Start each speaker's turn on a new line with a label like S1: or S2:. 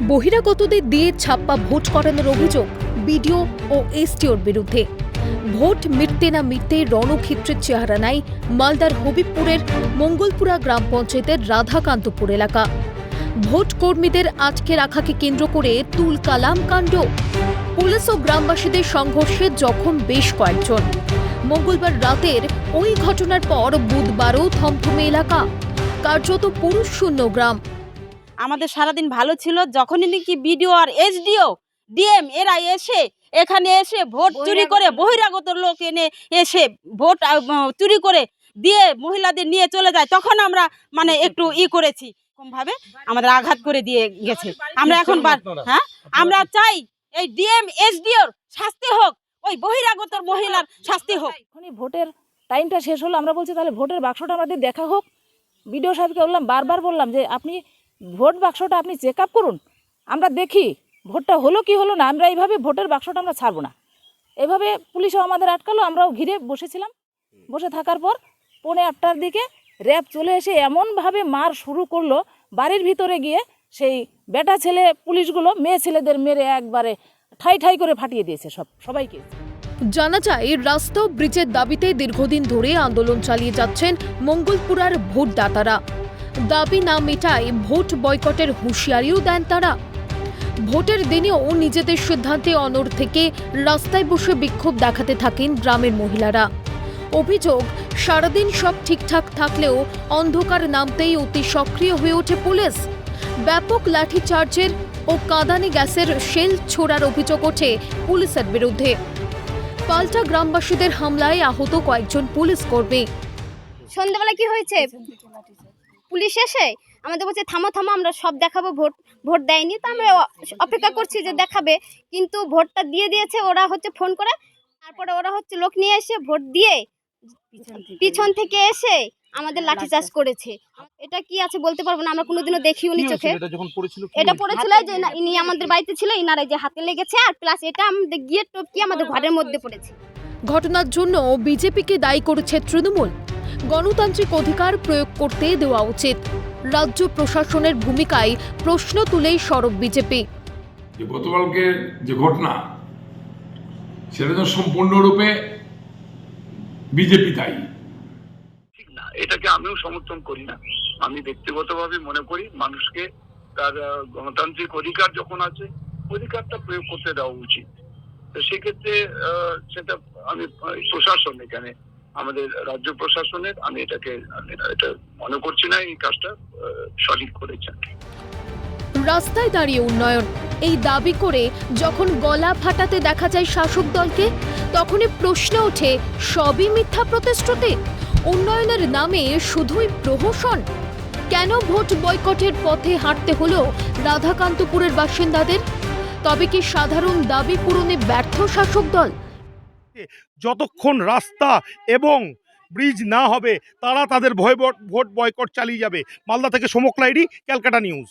S1: বহিরাগতদের দিয়ে ছাপ্পা ভোট করানোর অভিযোগ বিডিও ও এসটিওর বিরুদ্ধে। ভোট মিটতে না মিটতে রণক্ষেত্রের চেহারা নাই মালদার হবিবপুরের মঙ্গলপুরা গ্রাম পঞ্চায়েতের রাধাকান্তপুর এলাকা। ভোট কর্মীদের আটকে রাখাকে কেন্দ্র করে তুল কালাম কাণ্ড। পুলিশ ও গ্রামবাসীদের সংঘর্ষে জখম বেশ কয়েকজন। মঙ্গলবার রাতের ওই ঘটনার পর বুধবারও থমথমে এলাকা। কার্যত পুরুষ শূন্য গ্রাম।
S2: আমাদের সারাদিন ভালো ছিল। যখনই নাকি বিডিও আর এসডিও ডিএম এরা এসে এখানে এসে ভোট চুরি করে বহিরাগত লোক এনে এসে ভোট চুরি করে দিয়ে মহিলাদের নিয়ে চলে যায় তখন আমরা মানে একটু ই করেছি। ভাবে আমাদের আঘাত করে দিয়ে গেছে। আমরা এখন বার- হ্যাঁ? আমরা চাই এই ডিএম এসডিওর শাস্তি হোক ওই বহিরাগত মহিলার শাস্তি হোক।
S3: এখনই ভোটের টাইমটা শেষ হলো। আমরা বলছি তাহলে ভোটের বাক্সটা আমাদের দেখা হোক। বিডিও সাহেবকে বললাম বারবার বললাম যে আপনি ভোট বাক্সটা আপনি চেক আপ করুন। আমরা দেখি ভোটটা হলো কি হলো না, আমরা এইভাবে ভোটের বাক্সটা আমরা ছাড়বো না। এভাবে পুলিশও আমাদের আটকালো, আমরাও ঘিরে বসেছিলাম। বসে থাকার পর পৌনে আটটার দিকে র্যাব চলে এসে এমনভাবে মার শুরু করল, বাড়ির ভিতরে গিয়ে সেই বেটা ছেলে পুলিশগুলো, মেয়ে ছেলেদের মেরে একবারে ঠাই ঠাই করে ফাটিয়ে দিয়েছে সব, সবাইকে।
S1: জানা যায়, রাস্তা ব্রিজের দাবিতে দীর্ঘদিন ধরে আন্দোলন চালিয়ে যাচ্ছেন মঙ্গলপুরার ভোটদাতারা। দাবি না মেটায় ভোট বয়কটের হুঁশিয়ারিও দেন তারা। ভোটের দিনেও নিজেদের সিদ্ধান্তে অনড় থেকে রাস্তায় বসে বিক্ষোভ দেখাতে থাকেন গ্রামের মহিলারা। অভিযোগ, সারাদিন সব ঠিকঠাক থাকলেও অন্ধকার নামতেই অতি সক্রিয় হয়ে ওঠে পুলিশ। ব্যাপক লাঠিচার্জের ও কাঁদানে গ্যাসের শেল ছোড়ার অভিযোগ ওঠে পুলিশের বিরুদ্ধে। পাল্টা গ্রামবাসীদের হামলায় আহত কয়েকজন পুলিশ কর্মী।
S4: সন্ধ্যাবেলা কি হয়েছে? পুলিশ এসে আমাদের বলছে থামো থামো আমরা সব দেখাবো ভোট ভোট দেয়নি। তো আমরা অপেক্ষা করছি যে দেখাবে। কিন্তু ভোটটা দিয়ে দিয়েছে ওরা হচ্ছে ফোন করে তারপরে ওরা হচ্ছে লোক নিয়ে এসে ভোট দিয়ে পিছন থেকে এসে। আমাদের লাঠি চাষ করেছে। এটা কি আছে বলতে পারব না আমরা কোনোদিনও দেখিও নি চোখে।
S5: এটা যখন পড়েছিল কি
S4: এটা
S5: হয়েছিল?
S4: পড়েছিল যে ইনি আমাদের বাড়িতে ছিল ইনারা যে হাতে লেগেছে আর প্লাস এটা আমাদের গিয়ে টপকি আমাদের ঘরের মধ্যে পড়েছে।
S1: ঘটনার জন্য বিজেপিকে দায়ী করেছে তৃণমূল। গণতান্ত্রিক অধিকার প্রয়োগ করতে দেওয়া উচিত। রাজ্য প্রশাসনের ভূমিকায় প্রশ্ন তুলেই সরব বিজেপি।
S6: যে গতকালকে যে ঘটনা সেটা তো সম্পূর্ণরূপে বিজেপি দায়ী।
S7: ঠিক না এটাকে আমিও সমর্থন করি না। আমি ব্যক্তিগতভাবে মনে করি মানুষকে তার গণতান্ত্রিক অধিকার যখন আছে অধিকারটা প্রয়োগ করতে দেওয়া উচিত। তো সেক্ষেত্রে আহ, সেটা আমি প্রশাসন এখানে আমাদের রাজ্য প্রশাসনের, আমি এটাকে, এটা মনে করছি না, এই কাজটা সঠিক করেছেন
S1: রাস্তায় দাঁড়িয়ে উন্নয়ন, এই দাবি করে যখন গলা ফাটাতে দেখা যায় শাসক দলকে, তখনই প্রশ্ন ওঠে, সবই মিথ্যা প্রতিশ্রুতি? উন্নয়নের নামে শুধুই প্রহসন? কেন ভোট বয়কটের পথে হাঁটতে হলো রাধাকান্তপুরের বাসিন্দাদের? তবে কি সাধারণ দাবি পূরণে ব্যর্থ শাসক দল?
S5: যতক্ষণ রাস্তা এবং ব্রিজ না হবে, তারা তাদের ভয় ভোট বয়কট চালিয়ে যাবে। মালদা থেকে সমক লাইডি, ক্যালকাটা নিউজ